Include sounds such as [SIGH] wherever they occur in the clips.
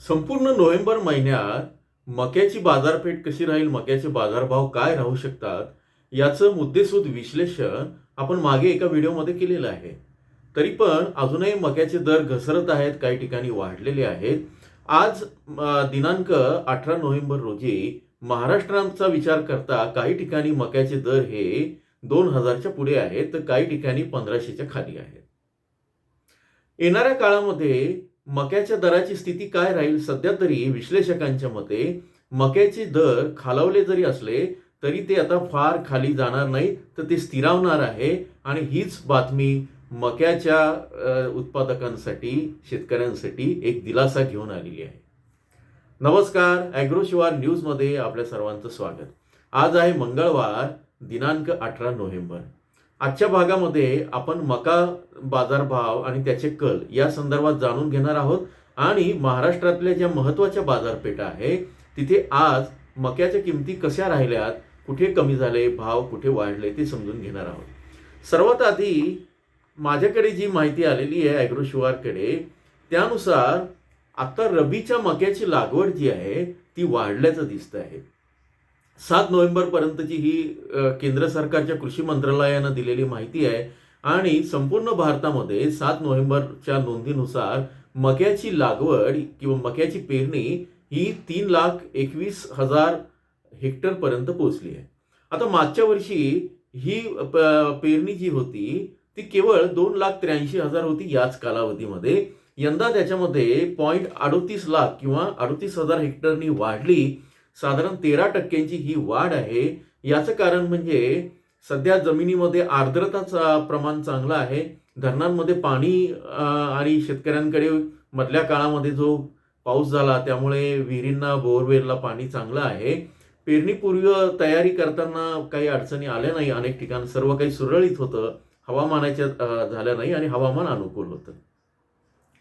संपूर्ण नोव्हेंबर महिन्यात मक्याची बाजारपेठ कशी राहील मक्याचे बाजारभाव काय राहू शकतात याचं मुद्देसूद विश्लेषण आपण मागे एका व्हिडिओमध्ये केलेलं आहे. तरी पण अजूनही मक्याचे दर घसरत आहेत काही ठिकाणी वाढलेले आहेत. आज दिनांक अठरा नोव्हेंबर रोजी महाराष्ट्राचा विचार करता काही ठिकाणी मक्याचे दर हे दोन हजारच्या पुढे आहेत तर काही ठिकाणी पंधराशेच्या खाली आहेत. येणाऱ्या काळामध्ये मक्याच्या दराची स्थिती काय राहील? सध्या तरी विश्लेषकांच्या मते मक्याचे दर खालावले जरी असले तरी ते आता फार खाली जाणार नाही तर ते स्थिरावणार आहे. आणि हीच बातमी मक्याच्या उत्पादकांसाठी शेतकऱ्यांसाठी एक दिलासा घेऊन आलेली आहे. नमस्कार ॲग्रोशिवार न्यूजमध्ये आपल्या सर्वांचं स्वागत. आज आहे मंगळवार दिनांक अठरा नोव्हेंबर. आजच्या भागामध्ये आपण मका बाजारभाव आणि त्याचे कल या संदर्भात जाणून घेणार आहोत. आणि महाराष्ट्रातल्या ज्या महत्त्वाच्या बाजारपेठा आहे तिथे आज मक्याच्या किमती कशा राहिल्यात कुठे कमी झाले भाव कुठे वाढले ते समजून घेणार आहोत. सर्वात आधी माझ्याकडे जी माहिती आलेली आहे ॲग्रोशिवारकडे त्यानुसार आत्ता रबीच्या मक्याची लागवड जी आहे ती वाढल्याचं दिसतं आहे सात नोव्हेंबरपर्यंतची ही केंद्र सरकारच्या कृषी मंत्रालयानं दिलेली माहिती आहे. आणि संपूर्ण भारतामध्ये सात नोव्हेंबरच्या नोंदीनुसार मक्याची लागवड किंवा मक्याची पेरणी ही तीन लाख एकवीस हजार हेक्टरपर्यंत पोहोचली आहे. आता मागच्या वर्षी ही प- पेरणी जी होती ती केवळ दोन लाख त्र्याऐंशी हजार होती याच कालावधीमध्ये. यंदा त्याच्यामध्ये पॉईंट अडोतीस लाख किंवा अडोतीस हजार हेक्टरनी वाढली. साधारण तेरा टक्क्यांची ही वाढ आहे. याचं कारण म्हणजे सध्या जमिनीमध्ये आर्द्रताचा प्रमाण चांगलं आहे. धरणांमध्ये पाणी आणि शेतकऱ्यांकडे मधल्या काळामध्ये जो पाऊस झाला त्यामुळे विहिरींना बोरवेलला पाणी चांगलं आहे. पेरणीपूर्व तयारी करताना काही अडचणी आल्या नाही अनेक ठिकाणी. सर्व काही सुरळीत होतं. हवामानाच्या झाल्या नाही आणि हवामान अनुकूल होतं.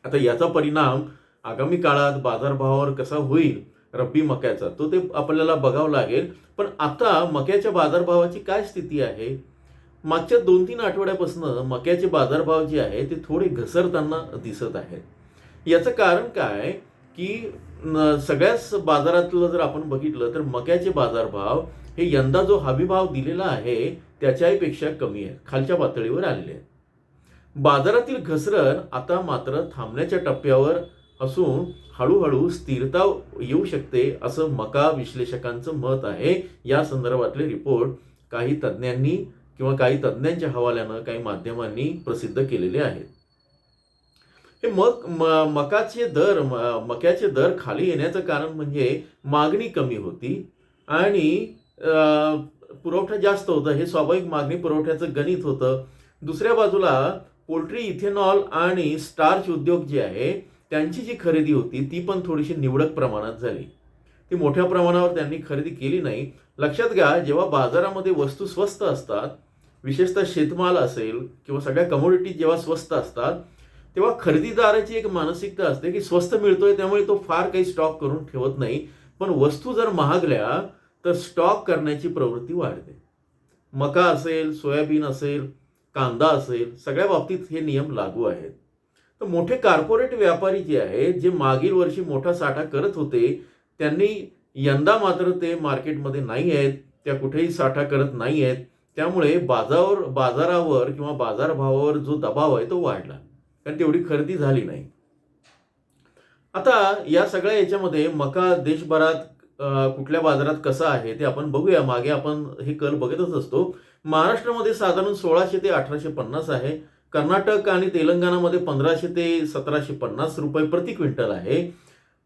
आता याचा परिणाम आगामी काळात बाजारभावावर कसा होईल रब्बी मक्याचा. तो ते आपल्याला बघावं लागेल. पण आता मक्याच्या बाजारभावाची काय स्थिती आहे? मागच्या दोन तीन आठवड्यापासून मक्याचे बाजारभाव जे आहे ते थोडे घसरताना दिसत आहेत. याचं कारण काय? की सगळ्याच बाजारातलं जर आपण बघितलं तर मक्याचे बाजारभाव हे यंदा जो हमीभाव दिलेला आहे त्याच्याही पेक्षा कमी आहे. खालच्या पातळीवर आलेले आहेत. बाजारातील घसरण आता मात्र थांबण्याच्या टप्प्यावर असून हळूहळू स्थिरता येऊ शकते असं मका विश्लेषकांचं मत आहे. या संदर्भातले रिपोर्ट काही तज्ज्ञांनी किंवा काही तज्ज्ञांच्या हवाल्यानं काही माध्यमांनी प्रसिद्ध केलेले आहेत. हे मक म- मकाचे दर म- मक्याचे दर खाली येण्याचं कारण म्हणजे मागणी कमी होती आणि पुरवठा जास्त होता. हे स्वाभाविक मागणी पुरवठ्याचं गणित होतं. दुसऱ्या बाजूला पोल्ट्री इथेनॉल आणि स्टार्च उद्योग जे आहे त्यांची जी खरेदी होती ती पण थोडीशी निवडक प्रमाणात झाली. ती मोठ्या प्रमाणावर त्यांनी खरेदी केली नाही. लक्षात घ्या जेव्हा बाजारामध्ये वस्तू स्वस्त असतात विशेषतः शेतमाल असेल किंवा सगळ्या कमोडिटी जेव्हा स्वस्त असतात तेव्हा खरेदीदाराची एक मानसिकता असते की स्वस्त मिळतोय त्यामुळे तो फार काही स्टॉक करून ठेवत नाही. पण वस्तू जर महागल्या तर स्टॉक करण्याची प्रवृत्ती वाढते. मका असेल सोयाबीन असेल कांदा असेल सगळ्या बाबतीत हे नियम लागू आहेत. तर मोठे कॉर्पोरेट व्यापारी जे आहेत जे मागील वर्षी मोठा साठा करत होते त्यांनी यंदा मात्र ते मार्केटमध्ये नाही आहेत त्या कुठेही साठा करत नाही आहेत. त्यामुळे बाजारावर बाजारावर किंवा बाजारभावावर जो दबाव आहे तो वाढला. कारण तेवढी खरेदी झाली नाही. आता या सगळ्या याच्यामध्ये मका देशभरात कुठल्या बाजारात कसा आहे ते आपण बघूया. मागे आपण हे कल बघतच असतो. महाराष्ट्रामध्ये साधारण सोळाशे ते अठराशे पन्नास आहे. कर्नाटक आणि तेलंगणामध्ये पंधराशे ते सतराशे पन्नास रुपये प्रति क्विंटल आहे.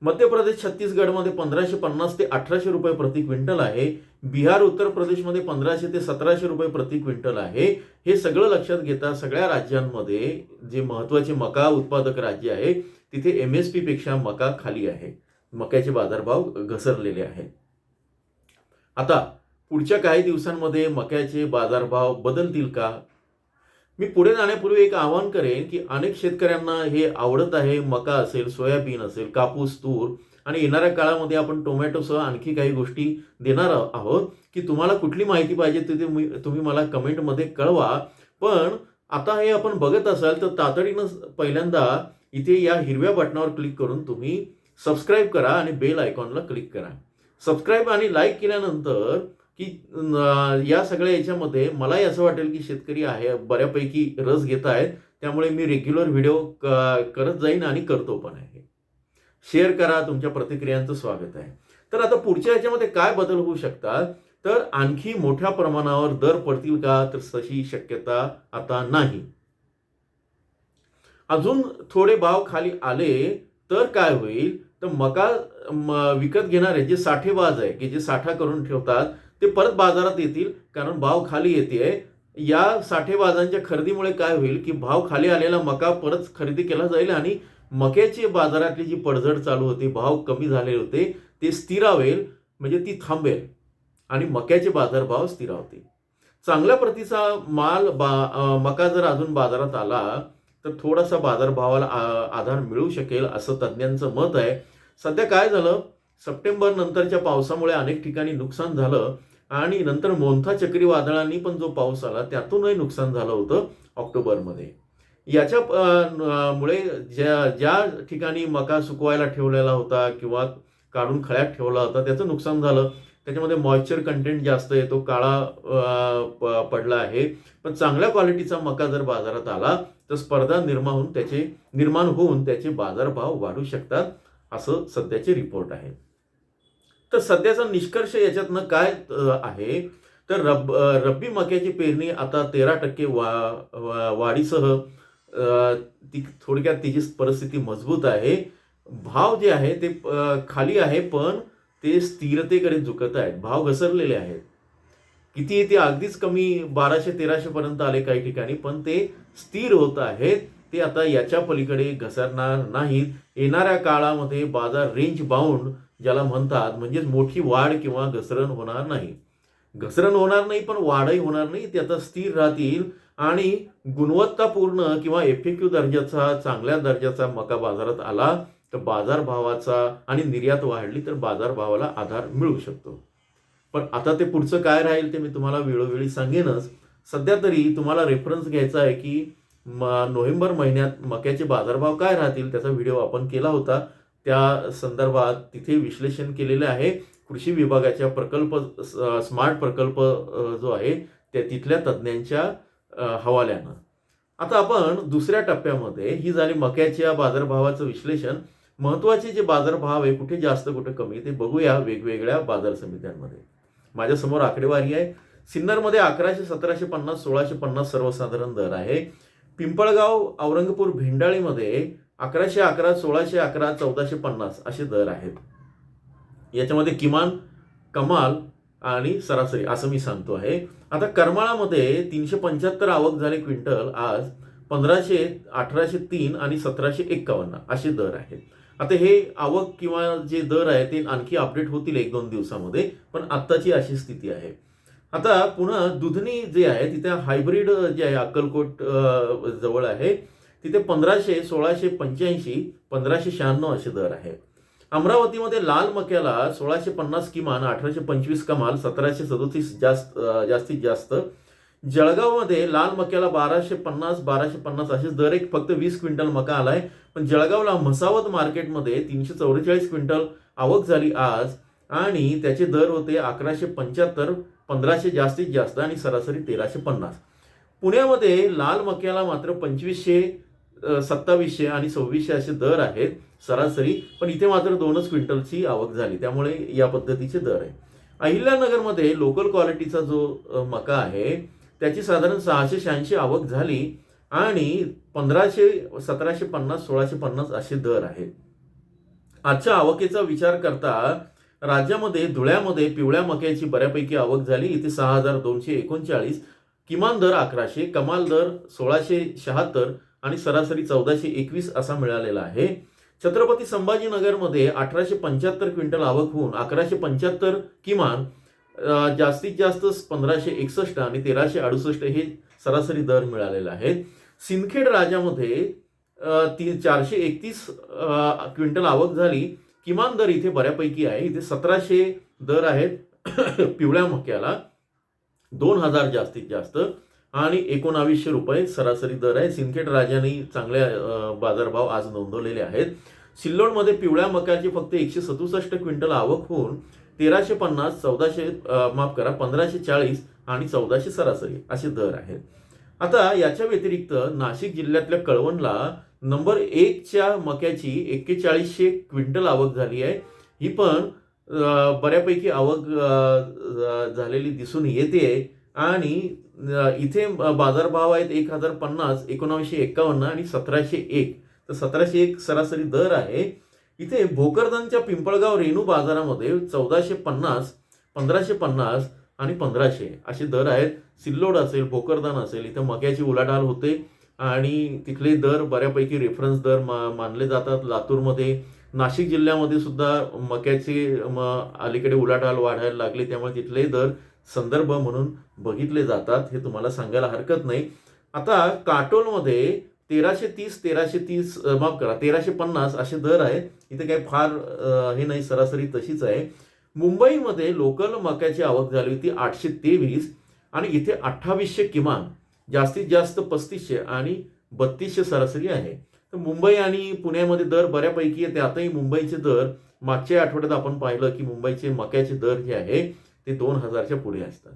मध्य प्रदेश छत्तीसगडमध्ये पंधराशे पन्नास ते अठराशे रुपये प्रति क्विंटल आहे. बिहार उत्तर प्रदेशमध्ये पंधराशे ते सतराशे रुपये प्रति क्विंटल आहे. हे सगळं लक्षात घेता सगळ्या राज्यांमध्ये जे महत्त्वाचे मका उत्पादक राज्य आहे तिथे एम एसपेक्षा मका खाली आहे. मक्याचे बाजारभाव घसरलेले आहेत. आता पुढच्या काही दिवसांमध्ये मक्याचे बाजारभाव बदलतील का? मी पुढे जाण्यापूर्वी एक आवाहन करेन की अनेक शेतकऱ्यांना हे आवडत आहे मका असेल सोयाबीन असेल कापूस तूर आणि येणाऱ्या काळामध्ये आपण टोमॅटोसह आणखी काही गोष्टी देणार आहोत की तुम्हाला कुठली माहिती पाहिजे ते तुम्ही तुम्ही मला कमेंटमध्ये कळवा. पण आता हे आपण बघत असाल तर तातडीनं पहिल्यांदा इथे या हिरव्या बटनावर क्लिक करून तुम्ही सबस्क्राईब करा आणि बेल आयकॉनला क्लिक करा. सबस्क्राईब आणि लाईक केल्यानंतर की या सगळ्या याच्यामध्ये मलाही असं वाटेल की शेतकरी आहे बऱ्यापैकी रस घेत आहेत त्यामुळे मी रेग्युलर व्हिडिओ क- करत जाईन आणि करतो पण आहे. शेअर करा तुमच्या प्रतिक्रियांचं स्वागत आहे. तर आता पुढच्या याच्यामध्ये काय बदल होऊ शकतात? तर आणखी मोठ्या प्रमाणावर दर पडतील का? तर तशी शक्यता आता नाही. अजून थोडे भाव खाली आले तर काय होईल? तर मका विकत घेणारे जे साठेबाज आहे की जे साठा करून ठेवतात ते परत बाजारात येतील कारण भाव खाली येते या साठेबाजांच्या खरेदीमुळे काय होईल की भाव खाली आलेला मका परत खरेदी केला जाईल आणि मक्याची बाजारातली जी पडझड चालू होती भाव कमी झाले होते ते स्थिरावेल म्हणजे ती थांबेल आणि मक्याचे बाजारभाव स्थिरावतील चांगल्या प्रतीचा माल बा मका जर अजून बाजारात आला तर थोडासा बाजारभावाला आ- आधार मिळू शकेल असं तज्ज्ञांचं मत आहे. सध्या काय झालं? सप्टेंबर नंतरच्या पावसामुळे अनेक ठिकाणी नुकसान झालं. आणि नंतर मोंथा चक्रीवादळांनी पण जो पाऊस आला त्यातूनही नुकसान झालं होतं ऑक्टोबरमध्ये. याच्या न- मुळे ज्या ज्या ठिकाणी मका सुकवायला ठेवलेला होता किंवा काढून खळ्यात ठेवला होता त्याचं नुकसान झालं. त्याच्यामध्ये मॉइश्चर कंटेंट जास्त येतो काळा प- पडला आहे. पण चांगल्या क्वालिटीचा मका जर बाजारात आला तर स्पर्धा निर्माण होऊन त्याचे निर्माण होऊन त्याचे बाजारभाव वाढू शकतात असं सध्याचे रिपोर्ट आहे. तर सध्याचा निष्कर्ष याच्यातनं काय आहे? तर रब रब्बी मक्याची पेरणी आता तेरा टक्के वा वा- वाढीसह ती थोडक्यात तिची परिस्थिती मजबूत आहे. भाव जे आहे ते खाली आहे पण ते स्थिरतेकडे झुकत आहेत. भाव घसरलेले आहेत. किती ते अगदीच कमी बाराशे तेराशे पर्यंत आले काही ठिकाणी पण ते स्थिर होत आहेत. ते आता याच्या पलीकडे घसरणार नाहीत. येणाऱ्या काळामध्ये बाजार रेंज बाउंड ज्याला म्हणतात म्हणजेच मोठी वाढ किंवा घसरण होणार नाही. घसरण होणार नाही पण वाढही होणार नाही ते आता स्थिर राहतील आणि गुणवत्तापूर्ण किंवा एफिक्यू दर्जाचा चांगल्या दर्जाचा मका बाजारात आला तर बाजारभावाचा आणि निर्यात वाढली तर बाजारभावाला आधार मिळू शकतो. पण आता ते पुढचं काय राहील ते मी तुम्हाला वेळोवेळी सांगेनच. सध्या तरी तुम्हाला रेफरन्स घ्यायचा आहे की म नोव्हेंबर महिन्यात मक्याचे बाजारभाव काय राहतील त्याचा व्हिडिओ आपण केला होता. त्या संदर्भात तिथे विश्लेषण केलेले आहे. कृषी विभागाच्या प्रकल्प स्मार्ट प्रकल्प जो आहे त्या तिथल्या तज्ज्ञांच्या हवाल्यानं. आता आपण दुसऱ्या टप्प्यामध्ये ही झाली मक्याच्या बाजारभावाचं विश्लेषण. महत्त्वाचे जे बाजारभाव आहे कुठे जास्त कुठे कमी ते बघूया वेगवेगळ्या बाजार समित्यांमध्ये. माझ्यासमोर आकडेवारी आहे. सिन्नरमध्ये अकराशे सतराशे पन्नास सोळाशे पन्नास सर्वसाधारण दर आहे. पिंपळगाव औरंगपूर भेंडाळीमध्ये अकराशे अकरा सोळाशे अकरा चौदाशे पन्नास असे दर आहेत. याच्यामध्ये किमान कमाल आणि सरासरी असं मी सांगतो आहे. आता करमाळामध्ये तीनशे पंच्याहत्तर आवक झाले क्विंटल आज पंधराशे अठराशे तीन आणि सतराशे एक्कावन्न असे दर आहेत. आता हे आवक किंवा जे दर आहे ते आणखी अपडेट होतील एक दोन दिवसामध्ये पण आत्ताची अशी स्थिती आहे. आता पुन्हा दुधनी जे आहे तिथे हायब्रिड जे आहे अक्कलकोट जवळ आहे तिथे पंधराशे सोळाशे पंच्याऐंशी पंधराशे शहाण्णव असे दर आहे. अमरावतीमध्ये लाल मक्याला सोळाशे पन्नास किमान अठराशे पंचवीस कमाल सतराशे सदोतीस जास्त जास्तीत जास्त. जळगावमध्ये लाल मक्याला बाराशे पन्नास बाराशे पन्नास असे दर एक फक्त वीस क्विंटल मका आलाय. पण जळगावला म्हसावत मार्केटमध्ये तीनशे चौवेचाळीस क्विंटल आवक झाली आज. आणि त्याचे दर होते अकराशे पंच्याहत्तर पंधराशे जास्तीत जास्त आणि सरासरी तेराशे पन्नास. पुण्यामध्ये लाल मक्याला मात्र पंचवीसशे सत्तावीसशे आणि सव्वीसशे असे दर आहेत सरासरी पण इथे मात्र दोनच क्विंटलची आवक झाली. त्यामुळे या पद्धतीचे दर आहे. अहिल्यानगरमध्ये लोकल क्वालिटीचा जो मका आहे त्याची साधारण सहाशे शहाऐंशी आवक झाली आणि पंधराशे सतराशे पन्नास सोळाशे पन्नास असे दर आहेत. आजच्या आवकेचा विचार करता राज्यामध्ये धुळ्यामध्ये पिवळ्या मक्याची बऱ्यापैकी आवक झाली. इथे सहा हजार दोनशे एकोणचाळीस किमान दर अकराशे कमाल दर सोळाशे शहात्तर आणि सरासरी चौदाशे एकवीस असा मिळालेला आहे. छत्रपती संभाजीनगरमध्ये अठराशे पंच्याहत्तर क्विंटल आवक होऊन अकराशे पंच्याहत्तर किमान जास्तीत जास्त पंधराशे एकसष्ट आणि तेराशे अडुसष्ट हे सरासरी दर मिळालेले आहेत. सिंदखेड राजामध्ये ती चारशे एकतीस क्विंटल आवक झाली. किमान दर इथे बऱ्यापैकी आहे. इथे सतराशे दर आहेत. [COUGHS] पिवळ्या मक्याला दोन हजार जास्तीत जास्त. आणि एकोणावीसशे रुपये सरासरी दर आहे. सिंदखेड राजाने चांगले बाजारभाव आज नोंदवलेले आहेत. सिल्लोडमध्ये पिवळ्या मक्याची फक्त एकशे सदुसष्ट क्विंटल आवक होऊन तेराशे पन्नास चौदाशे माफ करा पंधराशे चाळीस आणि चौदाशे सरासरी असे दर आहेत. आता याच्या व्यतिरिक्त नाशिक जिल्ह्यातल्या कळवणला नंबर एकच्या मक्याची एक्केचाळीसशे क्विंटल आवक झाली आहे. ही पण बऱ्यापैकी आवक झालेली दिसून येते आणि इथे बाजारभाव आहेत एक हजार पन्नास एकोणावीसशे एकावन्न आणि सतराशे एक. तर सतराशे एक सरासरी दर आहे. इथे भोकरदनच्या पिंपळगाव रेणू बाजारामध्ये चौदाशे पन्नास पंधराशे पन्नास आणि पंधराशे असे दर आहेत. सिल्लोड असेल भोकरदन असेल इथं मक्याची उलाढाल होते. आणि तिथले दर बऱ्यापैकी रेफरन्स दर मा मानले जातात. लातूरमध्ये नाशिक जिल्ह्यामध्ये सुद्धा मक्याचे म अलीकडे उलाढाल वाढायला लागली. त्यामुळे तिथले दर संदर्भ म्हणून बघितले जातात हे तुम्हाला सांगायला हरकत नाही. आता काटोलमध्ये तेराशे तीस तेराशे तीस माफ करा तेराशे पन्नास असे दर आहेत इथे काही फार हे नाही सरासरी तशीच आहे. मुंबईमध्ये लोकल मक्याची आवक झाली होती आठशे तेवीस आणि इथे अठ्ठावीसशे किमान जास्तीत जास्त पस्तीसशे आणि बत्तीसशे सरासरी आहे. तर मुंबई आणि पुण्यामध्ये दर बऱ्यापैकी आहे. आताही मुंबईचे दर मागच्या आठवड्यात आपण पाहिलं की मुंबईचे मक्याचे दर जे आहे ते दोन हजारच्या पुढे असतात.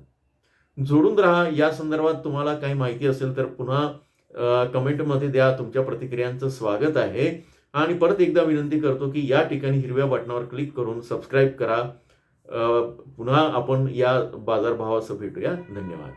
जोडून राहा. या संदर्भात तुम्हाला काही माहिती असेल तर पुन्हा कमेंटमध्ये द्या. तुमच्या प्रतिक्रियांचं स्वागत आहे. आणि परत एकदा विनंती करतो की या ठिकाणी हिरव्या बटनावर क्लिक करून सबस्क्राईब करा. पुन्हा आपण या बाजारभावाचं भेटूया. धन्यवाद.